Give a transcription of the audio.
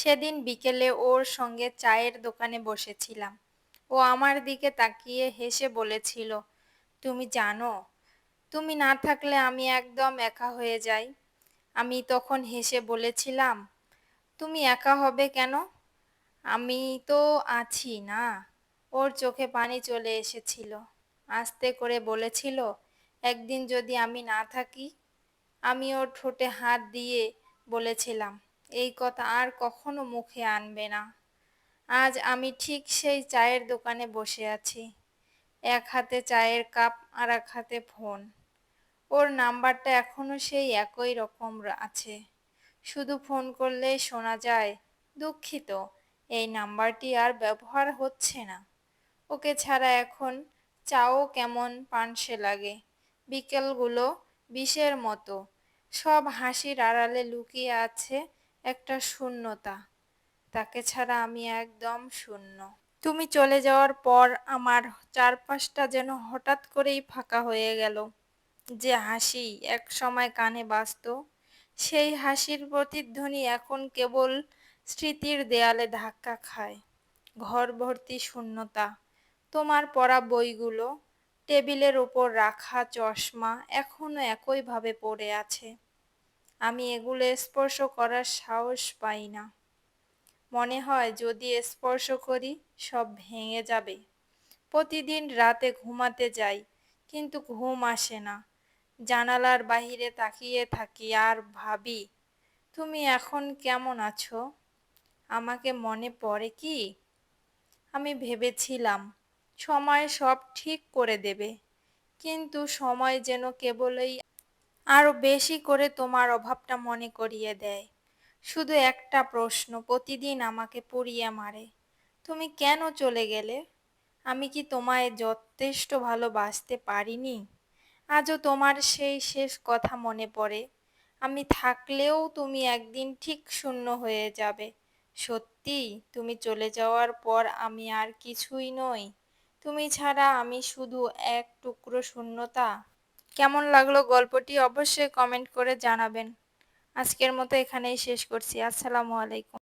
সেদিন বিকেলে ওর সঙ্গে চায়ের দোকানে বসেছিলাম। ও আমার দিকে তাকিয়ে হেসে বলেছিল, তুমি জানো, তুমি না থাকলে আমি একদম একা হয়ে যাই। আমি তখন হেসে বলেছিলাম, তুমি একা হবে কেন? আমি তো আছি না। ওর চোখে পানি চলে এসেছিল। আস্তে করে বলেছিল, একদিন যদি আমি না থাকি, আমি ওর ঠোঁটে হাত দিয়ে বলেছিলাম এই কথা আর কখনো মুখে আনবে না। আজ আমি ঠিক সেই চায়ের দোকানে বসে আছি। এক হাতে চায়ের কাপ আর এক হাতে ফোন। ওর নাম্বারটা এখনও সেই একই রকম আছে। শুধু ফোন করলেই শোনা যায়, দুঃখিত, এই নাম্বারটি আর ব্যবহার হচ্ছে না। ওকে ছাড়া এখন চাও কেমন পানসে লাগে। বিকেলগুলো বিষের মতো। সব হাসির আড়ালে লুকিয়ে আছে একটা শূন্যতা। তাকে ছাড়া আমি একদম শূন্য। তুমি চলে যাওয়ার পর আমার চারপাশটা যেন হঠাৎ করেই ফাঁকা হয়ে গেল। যে হাসি এক সময় কানে বাজত, সেই হাসির প্রতিধ্বনি এখন কেবল স্মৃতির দেয়ালে ধাক্কা খায়। ঘর ভর্তি শূন্যতা, তোমার পড়া বইগুলো, টেবিলের ওপর রাখা চশমা এখনও একইভাবে পড়ে আছে। আমি এগুলো স্পর্শ করার সাহস পাই না। মনে হয় যদি স্পর্শ করি, সব ভেঙে যাবে। প্রতিদিন রাতে ঘুমাতে যাই, কিন্তু ঘুম আসে না। জানালার বাহিরে তাকিয়ে থাকি আর ভাবি, তুমি এখন কেমন আছো? আমাকে মনে পড়ে কি? আমি ভেবেছিলাম, সময় সব ঠিক করে দেবে, কিন্তু সময় যেন কেবলই আরও বেশি করে তোমার অভাবটা মনে করিয়ে দেয়। শুধু একটা প্রশ্ন প্রতিদিন আমাকে পুড়িয়ে মারে, তুমি কেন চলে গেলে? আমি কি তোমায় যথেষ্ট ভালোবাসতে পারিনি? আজও তোমার সেই শেষ কথা মনে পড়ে। আমি থাকলেও তুমি একদিন ঠিক শূন্য হয়ে যাবে। সত্যি, তুমি চলে যাওয়ার পর আমি আর কিছুই নই। তুমি ছাড়া আমি শুধু এক টুকরো শূন্যতা। কেমন লাগল গল্পটি অবশ্যই কমেন্ট করে জানাবেন। আজকের মতো এখানেই শেষ করছি। আসসালামু আলাইকুম।